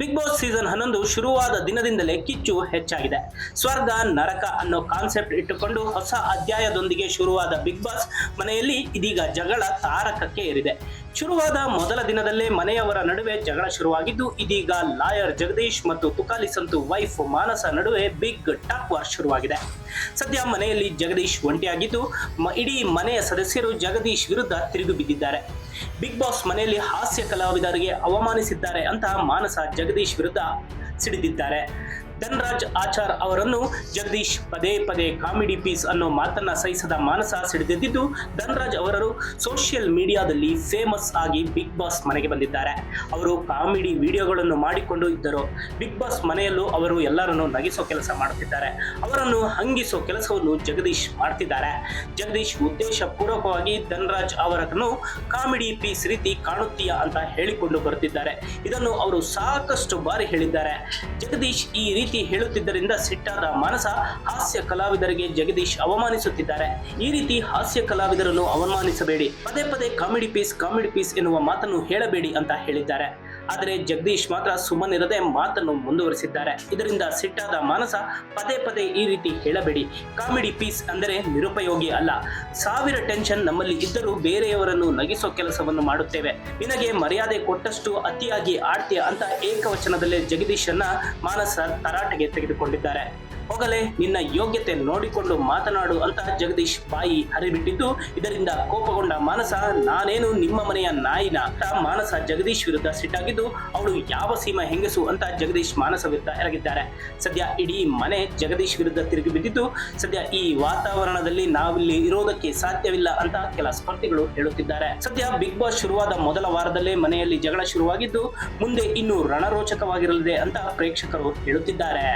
Big boss season ಹನ್ನೊಂದು ಶುರುವಾದ ದಿನದಿಂದಲೇ ಕಿಚ್ಚು ಹೆಚ್ಚಾಗಿದೆ. ಸ್ವರ್ಗ, ನರಕ ಅನ್ನೋ ಕಾನ್ಸೆಪ್ಟ್ ಇಟ್ಟುಕೊಂಡು ಹೊಸ ಅಧ್ಯಾಯದೊಂದಿಗೆ ಶುರುವಾದ ಬಿಗ್ ಬಾಸ್ ಮನೆಯಲ್ಲಿ ಇದೀಗ ಜಗಳ ತಾರಕಕ್ಕೆ ಏರಿದೆ. ಶುರುವಾದ ಮೊದಲ ದಿನದಲ್ಲೇ ಮನೆಯವರ ನಡುವೆ ಜಗಳ ಶುರುವಾಗಿದ್ದು, ಇದೀಗ ಲಾಯರ್ ಜಗದೀಶ್ ಮತ್ತು ತುಕಾಲಿ ಸಂತು ವೈಫ್ ಮಾನಸ ನಡುವೆ ಬಿಗ್ ಟಾಕ್ ವಾರ್ ಶುರುವಾಗಿದೆ. ಸದ್ಯ ಮನೆಯಲ್ಲಿ ಜಗದೀಶ್ ಒಂಟಿಯಾಗಿದ್ದು ಇಡೀ ಮನೆಯ ಸದಸ್ಯರು ಜಗದೀಶ್ ವಿರುದ್ಧ ತಿರುಗಿ ಬಿದ್ದಿದ್ದಾರೆ. ಬಿಗ್ ಬಾಸ್ ಮನೆಯಲ್ಲಿ ಹಾಸ್ಯ ಕಲಾವಿದರಿಗೆ ಅವಮಾನಿಸಿದ್ದಾರೆ ಅಂತ ಮಾನಸ ಜಗದೀಶ್ ವಿರುದ್ಧ ಸಿಡಿದಿದ್ದಾರೆ. ಧನ್ರಾಜ್ ಆಚಾರ್ ಅವರನ್ನು ಜಗದೀಶ್ ಪದೇ ಪದೇ ಕಾಮಿಡಿ ಪೀಸ್ ಅನ್ನೋ ಮಾತನ್ನ ಸಹಿಸದ ಮಾನಸ ಸಿಡಿದಿದ್ದು ಧನ್ರಾಜ್ ಅವರು ಸೋಷಿಯಲ್ ಮೀಡಿಯಾದಲ್ಲಿ ಫೇಮಸ್ ಆಗಿ ಬಿಗ್ ಬಾಸ್ ಮನೆಗೆ ಬಂದಿದ್ದಾರೆ. ಅವರು ಕಾಮಿಡಿ ವಿಡಿಯೋಗಳನ್ನು ಮಾಡಿಕೊಂಡು ಇದ್ದರು. ಬಿಗ್ ಬಾಸ್ ಮನೆಯಲ್ಲೂ ಅವರು ಎಲ್ಲರನ್ನು ನಗಿಸೋ ಕೆಲಸ ಮಾಡುತ್ತಿದ್ದಾರೆ. ಅವರನ್ನು ಹಂಗಿಸೋ ಕೆಲಸವನ್ನು ಜಗದೀಶ್ ಮಾಡ್ತಿದ್ದಾರೆ. ಜಗದೀಶ್ ಉದ್ದೇಶ ಪೂರ್ವಕವಾಗಿ ಧನ್ರಾಜ್ ಅವರನ್ನು ಕಾಮಿಡಿ ಪೀಸ್ ರೀತಿ ಕಾಣುತ್ತೀಯಾ ಅಂತ ಹೇಳಿಕೊಂಡು ಬರುತ್ತಿದ್ದಾರೆ. ಇದನ್ನು ಅವರು ಸಾಕಷ್ಟು ಬಾರಿ ಹೇಳಿದ್ದಾರೆ. ಜಗದೀಶ್ ಈ ರೀತಿ ಹೇಳುತ್ತಿದ್ದರಿಂದ ಸಿಟ್ಟಾದ ಮಾನಸ ಹಾಸ್ಯ ಕಲಾವಿದರಿಗೆ ಜಗದೀಶ್ ಅವಮಾನಿಸುತ್ತಿದ್ದಾರೆ. ಈ ರೀತಿ ಹಾಸ್ಯ ಕಲಾವಿದರನ್ನು ಅವಮಾನಿಸಬೇಡಿ. ಪದೇ ಪದೇ ಕಾಮಿಡಿ ಪೀಸ್ ಕಾಮಿಡಿ ಪೀಸ್ ಎನ್ನುವ ಮಾತನ್ನು ಹೇಳಬೇಡಿ ಅಂತ ಹೇಳಿದ್ದಾರೆ. ಆದರೆ ಜಗದೀಶ್ ಮಾತ್ರ ಸುಮ್ಮನಿರದೆ ಮಾತನ್ನು ಮುಂದುವರಿಸಿದ್ದಾರೆ. ಇದರಿಂದ ಸಿಟ್ಟಾದ ಮಾನಸ ಪದೇ ಪದೇ ಈ ರೀತಿ ಹೇಳಬೇಡಿ. ಕಾಮಿಡಿ ಪೀಸ್ ಅಂದರೆ ನಿರುಪಯೋಗಿ ಅಲ್ಲ. ಸಾವಿರ ಟೆನ್ಷನ್ ನಮ್ಮಲ್ಲಿ ಇದ್ದರೂ ಬೇರೆಯವರನ್ನು ನಗಿಸೋ ಕೆಲಸವನ್ನು ಮಾಡುತ್ತೇವೆ. ನಿನಗೆ ಮರ್ಯಾದೆ ಕೊಟ್ಟಷ್ಟು ಅತಿಯಾಗಿ ಆಡ್ತೀಯ ಅಂತ ಏಕವಚನದಲ್ಲೇ ಜಗದೀಶನ್ನ ಮಾನಸ ತರಾಟೆಗೆ ತೆಗೆದುಕೊಂಡಿದ್ದಾರೆ. ಹೋಗಲೇ ನಿನ್ನ ಯೋಗ್ಯತೆ ನೋಡಿಕೊಂಡು ಮಾತನಾಡು ಅಂತ ಜಗದೀಶ್ ಬಾಯಿ ಹರಿಬಿಟ್ಟಿದ್ದು ಇದರಿಂದ ಕೋಪಗೊಂಡ ಮಾನಸ, ನಾನೇನು ನಿಮ್ಮ ಮನೆಯ ನಾಯಿನ? ಮಾನಸ ಜಗದೀಶ್ ವಿರುದ್ಧ ಸಿಟ್ಟಾಗಿದ್ದು, ಅವಳು ಯಾವ ಸೀಮಾ ಹೆಂಗಸು ಅಂತ ಜಗದೀಶ್ ಮಾನಸ ವಿರುದ್ಧ ಎರಗಿದ್ದಾರೆ. ಸದ್ಯ ಇಡೀ ಮನೆ ಜಗದೀಶ್ ವಿರುದ್ಧ ತಿರುಗಿ ಬಿದ್ದಿದ್ದು, ಸದ್ಯ ಈ ವಾತಾವರಣದಲ್ಲಿ ನಾವಿಲ್ಲಿ ಇರೋದಕ್ಕೆ ಸಾಧ್ಯವಿಲ್ಲ ಅಂತ ಕೆಲ ಸ್ಪರ್ಧಿಗಳು ಹೇಳುತ್ತಿದ್ದಾರೆ. ಸದ್ಯ ಬಿಗ್ ಬಾಸ್ ಶುರುವಾದ ಮೊದಲ ವಾರದಲ್ಲೇ ಮನೆಯಲ್ಲಿ ಜಗಳ ಶುರುವಾಗಿದ್ದು, ಮುಂದೆ ಇನ್ನೂ ರಣರೋಚಕವಾಗಿರಲಿದೆ ಅಂತ ಪ್ರೇಕ್ಷಕರು ಹೇಳುತ್ತಿದ್ದಾರೆ.